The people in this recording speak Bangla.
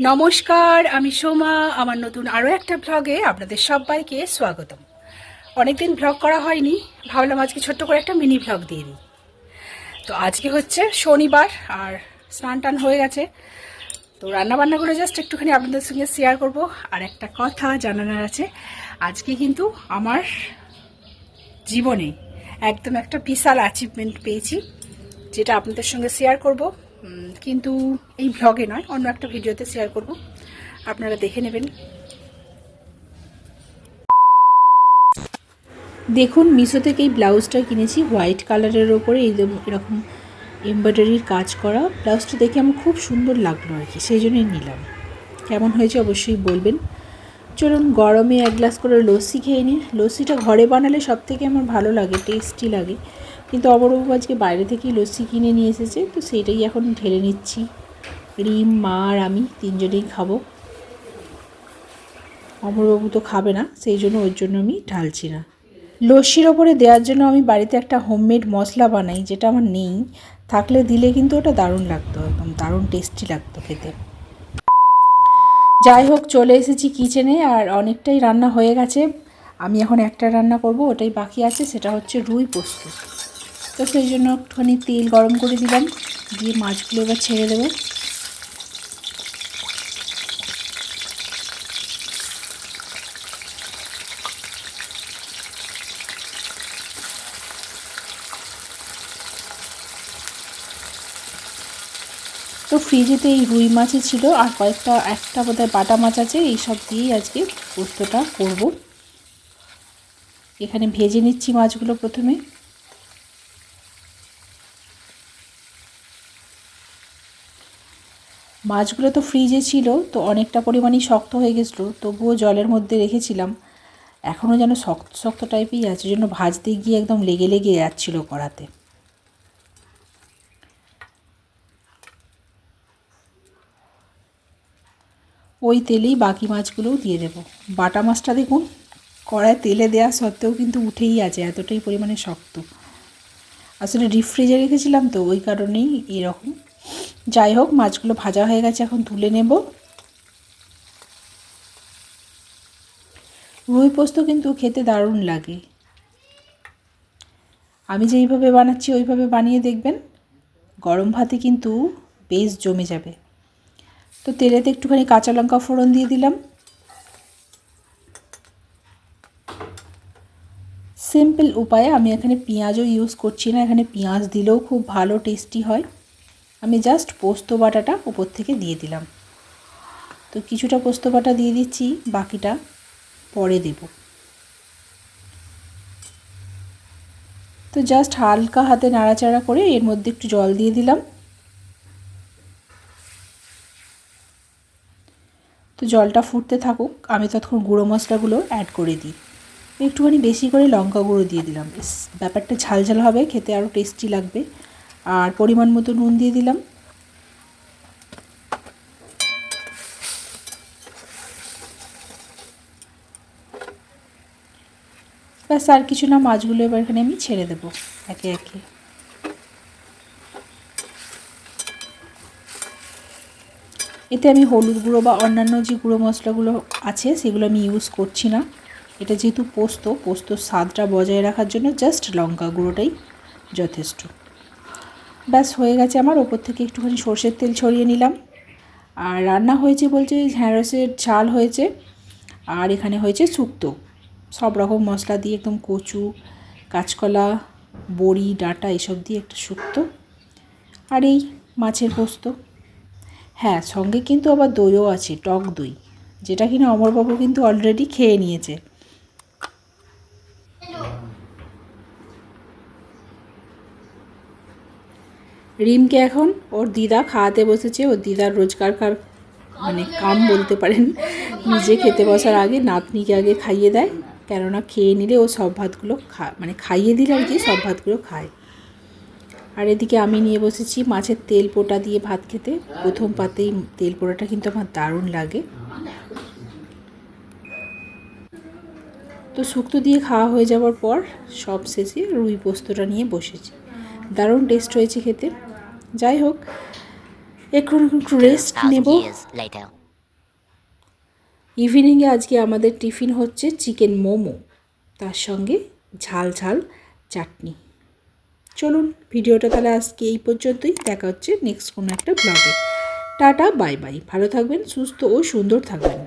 নমস্কার, আমি সোমা। আমার নতুন আরও একটা ব্লগে আপনাদের সবাইকে স্বাগতম। অনেকদিন ব্লগ করা হয়নি, ভাবলাম আজকে ছোট্ট করে একটা মিনি ব্লগ দিয়ে দিই। তো আজকে হচ্ছে শনিবার আর স্নান টান হয়ে গেছে। তো রান্নাবান্নাগুলো জাস্ট একটুখানি আপনাদের সঙ্গে শেয়ার করব। আর একটা কথা জানানোর আছে, আজকে কিন্তু আমার জীবনে একদম একটা বিশাল অ্যাচিভমেন্ট পেয়েছি, যেটা আপনাদের সঙ্গে শেয়ার করব। কিন্তু এই ভ্লগে নয়, অন্য একটা ভিডিওতে শেয়ার করব। আপনারা দেখে নেবেন। দেখুন, মিশো থেকে এই ব্লাউজটা কিনেছি, হোয়াইট কালারের ওপরে, এই এরকম এমব্রয়ডারির কাজ করা। ব্লাউজটা দেখে আমার খুব সুন্দর লাগল আর কি, সেই জন্যই নিলাম। কেমন হয়েছে অবশ্যই বলবেন। চলুন, গরমে এক গ্লাস করে লস্যি খেয়ে নিই। লস্যিটা ঘরে বানালে সব থেকে আমার ভালো লাগে টেস্টি লাগে। কিন্তু অমরবাবু আজকে বাইরে থেকেই লস্যি কিনে নিয়ে এসেছে, তো সেইটাই এখন ঢেলে নিচ্ছি। রিম, মা আর আমি তিনজনেই খাব। অমরবাবু তো খাবে না, সেই জন্য ওর জন্য আমি ঢালছি না। লস্যির ওপরে দেওয়ার জন্য আমি বাড়িতে একটা হোমমেড মশলা বানাই, যেটা আমার নেই। থাকলে দিলে কিন্তু ওটা দারুণ লাগতো, একদম দারুণ টেস্টি লাগতো খেতে। যাই হোক, চলে এসেছি কিচেনে আর অনেকটাই রান্না হয়ে গেছে। আমি এখন একটা রান্না করব, ওটাই বাকি আছে, সেটা হচ্ছে রুই পোস্ত। তো সেই জন্য একটুখানি তেল গরম করে দিলাম, দিয়ে মাছগুলো এবার ছেড়ে দেবো। তো ফ্রিজেতে এই রুই মাছই ছিল, আর কয়েকটা, একটা বোধহয় বাটা মাছ আছে এই সব দিয়েই আজকে পোস্তটা করব। এখানে ভেজে নিচ্ছি মাছগুলো প্রথমে। মাছগুলো তো ফ্রিজে ছিল, তো অনেকটা পরিমাণই শক্ত হয়ে গেছিল, তবুও জলের মধ্যে রেখেছিলাম। এখনও যেন শক্ত শক্ত টাইপেই আছে জন্য ভাজতে গিয়ে একদম লেগে লেগে যাচ্ছিল কড়াতে। ওই তেলেই বাকি মাছগুলোও দিয়ে দেবো। বাটা মাছটা দেখুন, কড়ায় তেলে দেওয়া সত্ত্বেও কিন্তু উঠেই আছে, এতটাই পরিমাণে শক্ত। আসলে ডিপ ফ্রিজে রেখেছিলাম তো, ওই কারণেই এরকম। যাই হোক, মাছগুলো ভাজা হয়ে গেছে, এখন তুলে নেব। রুই পোস্ত কিন্তু খেতে দারুণ লাগে। আমি যেইভাবে বানাচ্ছি, ওইভাবে বানিয়ে দেখবেন, গরম ভাতে কিন্তু বেশ জমে যাবে। তো তেলেতে একটুখানি কাঁচা লঙ্কা ফোড়ন দিয়ে দিলাম। সিম্পল উপায়ে আমি এখানে পেঁয়াজও ইউজ করছি না, এখানে পেঁয়াজ দিলেও খুব ভালো, টেস্টি হয়। আমি জাস্ট পোস্ত বাটাটা উপর থেকে দিয়ে দিলাম। তো কিছুটা পোস্ত বাটা দিয়ে দিচ্ছি, বাকিটা পরে দেব। তো জাস্ট হালকা হাতে নাড়াচাড়া করে এর মধ্যে একটু জল দিয়ে দিলাম। তো জলটা ফুটতে থাকুক, আমি ততক্ষণ গুঁড়ো মশলাগুলো অ্যাড করে দিই। একটুখানি বেশি করে লঙ্কা গুঁড়ো দিয়ে দিলাম। ব্যাপারটা ঝাল ঝাল হবে, খেতে আরও টেস্টি লাগবে। আর পরিমাণ মতো নুন দিয়ে দিলাম। ব্যাস, আর কিছু না, মাছগুলো এবার এখানে আমি ছেড়ে দেবো, একে একে। এতে আমি হলুদ গুঁড়ো বা অন্যান্য যে গুঁড়ো মশলাগুলো আছে, সেগুলো আমি ইউজ করছি না। এটা যেহেতু পোস্ত পোস্তর স্বাদটা বজায় রাখার জন্য জাস্ট লঙ্কা গুঁড়োটাই যথেষ্ট। ব্যাস, হয়ে গেছে আমার। ওপর থেকে একটুখানি সর্ষের তেল ছড়িয়ে নিলাম। আর রান্না হয়েছে বলছে ঢ্যাঁড়সের ঝাল হয়েছে, আর এখানে হয়েছে শুক্তো। সব রকম মশলা দিয়ে একদম কচু, কাঁচকলা, বড়ি, ডাঁটা এসব দিয়ে একটা শুক্তো। আর এই মাছের পোস্ত। হ্যাঁ সঙ্গে কিন্তু আবার দইও আছে, টক দই। যেটা কিনা অমরবাবু কিন্তু অলরেডি খেয়ে নিয়েছে। রিমকে এখন ওর দিদা খাওয়াতে বসেছে, ওর দিদার রোজগার কার মানে কাম বলতে পারেন। নিজে খেতে বসার আগে নাতনিকে আগে খাইয়ে দেয়, কেননা খেয়ে নিলে ও সব ভাতগুলো খা মানে খাইয়ে দিলে আর কি, সব ভাতগুলো খায়। আর এদিকে আমি নিয়ে বসেছি মাছের তেল পোটা দিয়ে ভাত খেতে। প্রথম পাতেই তেল পোড়াটা কিন্তু আমার দারুণ লাগে। তো শুক্তো দিয়ে খাওয়া হয়ে যাওয়ার পর সব শেষে রুই পোস্তটা নিয়ে বসেছি। দারুণ টেস্ট হয়েছে খেতে। যাই হোক এখন একটু রেস্ট নেব। ইভিনিংয়ে আজকে আমাদের টিফিন হচ্ছে চিকেন মোমো তার সঙ্গে ঝাল ঝাল চাটনি। চলুন ভিডিওটা তাহলে আজকে এই পর্যন্তই। দেখা হচ্ছে নেক্সট কোনো একটা ব্লগে টাটা বাই বাই ভালো থাকবেন সুস্থ ও সুন্দর থাকবেন।